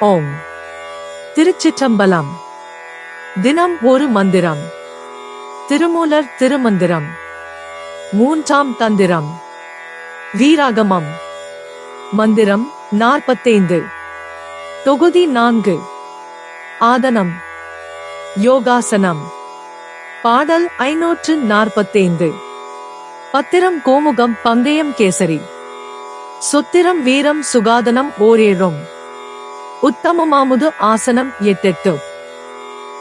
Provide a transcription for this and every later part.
ஓம். திருச்சிற்றம்பலம். தினம் ஒரு மந்திரம். திருமூலர் திருமந்திரம். மூன்றாம் தந்திரம். வீராகமம். மந்திரம் நாற்பத்தைந்து. தொகுதி நான்கு. ஆதனம். யோகாசனம். பாடல் ஐநூற்று நாற்பத்தைந்து. பத்திரம் கோமுகம் பந்தயம் கேசரி. சொத்திரம் வீரம் சுகாதனம் ஓரேழும் உத்தமமாமுது ஆசனம் எட்டெட்டு.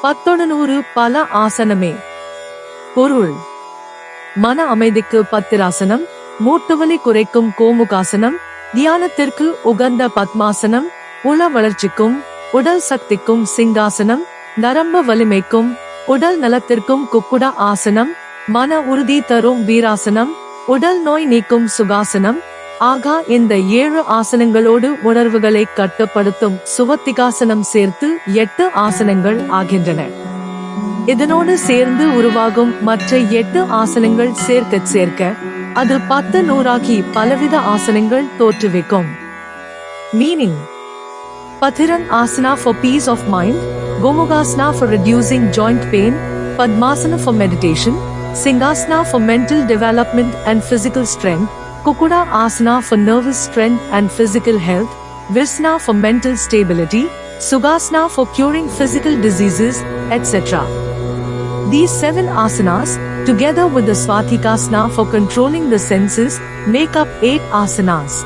பத்தொடநூறு பல ஆசனமே. பொருள். மன அமைதிக்கு பத்திராசனம் மூட்டுவலி குறைக்கும் கோமுகாசனம் தியானத்திற்கு உகந்த பத்மாசனம் உள வளர்ச்சிக்கும் உடல் சக்திக்கும் சிங்காசனம் நரம்பு வலிமைக்கும் உடல் நலத்திற்கும் குக்குட ஆசனம் மன உறுதி தரும் வீராசனம் உடல் நோய் நீக்கும் சுகாசனம் ஆகா இந்த ஏழு ஆசனங்களோடு உணர்வுகளை கட்டுப்படுத்தும் சுவத்திகாசனம் சேர்த்து எட்டு ஆசனங்கள் ஆகின்றன இதனோடு சேர்ந்து உருவாகும் மற்ற எட்டு ஆசனங்கள் சேர்க்க சேர்க்க அது பத்து நூறாகி பலவித ஆசனங்கள் தோற்றுவிக்கும் meaning Pathirana asana for peace of mind Gomukhasana for reducing joint pain Padmasana for meditation Simhasana for mental development and physical strength Kukura Asana for nervous strength and physical health, Visna for mental stability, Sugasana for curing physical diseases, etc. These seven asanas, together with the Swatikasana for controlling the senses, make up eight asanas.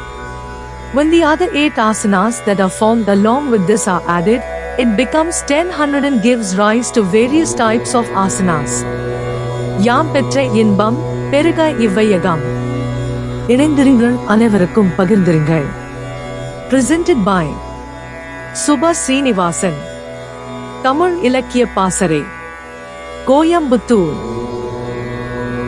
When the other eight asanas that are formed along with this are added, it becomes 1000 and gives rise to various types of asanas. Yam Petra Yinbam, Periga Ivayagam. இணைந்திருங்கள் அனைவருக்கும் பகிர்ந்திருங்கள். Presented by Subha Srinivasan. Tamil இலக்கிய பாசறை. கோயம்புத்தூர்.